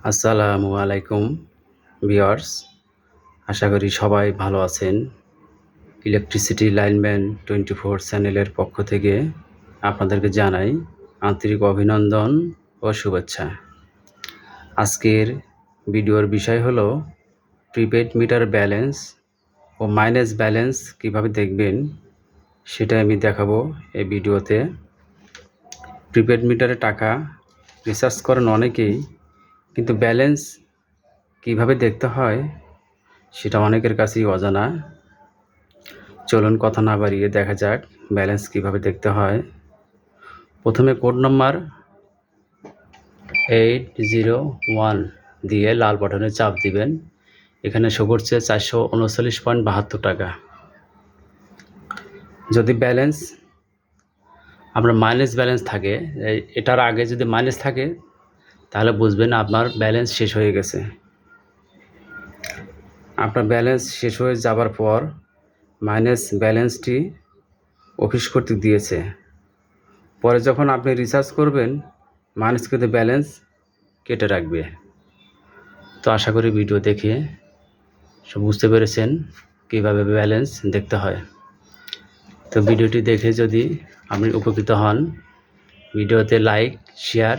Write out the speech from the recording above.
আসসালামু আলাইকুম ভিওয়ার্স আশা করি সবাই ভালো আছেন। ইলেকট্রিসিটি লাইনম্যান টোয়েন্টি ফোর চ্যানেলের পক্ষ থেকে আপনাদেরকে জানাই আন্তরিক অভিনন্দন ও শুভেচ্ছা। আজকের ভিডিওর বিষয় হলো প্রিপেড মিটার ব্যালেন্স ও মাইনাস ব্যালেন্স কীভাবে দেখবেন সেটা আমি দেখাবো এই ভিডিওতে। প্রিপেড মিটারে টাকা রিচার্জ করেন অনেকেই কিন্তু ব্যালেন্স কীভাবে দেখতে হয়, সেটা অনেকের কাছেই অজানা। চলুন কথা না বাড়িয়ে দেখা যাক ব্যালেন্স কীভাবে দেখতে হয়। প্রথমে code number eight zero one দিয়ে লাল বাটনে চাপ দিবেন। এখানে শো করছে চারশো উনচল্লিশ পয়েন্ট বাহাত্তর টাকা। যদি ব্যালেন্স আপনার মাইনাস ব্যালেন্স থাকে এটার আগে যদি মাইনাস থাকে তাহলে বুঝবেন আপনার ব্যালেন্স শেষ হয়ে গেছে। আপনার ব্যালেন্স শেষ হয়ে যাবার পর মাইনাস ব্যালেন্সটি অফিস কর্তৃক দিয়েছে। পরে যখন আপনি রিচার্জ করবেন মাইনাস কিন্তু ব্যালেন্স কেটে রাখবে। তো আশা করি ভিডিও দেখে সব বুঝতে পেরেছেন কীভাবে ব্যালেন্স দেখতে হয়। তো ভিডিওটি দেখে যদি আপনি উপকৃত হন ভিডিওতে লাইক শেয়ার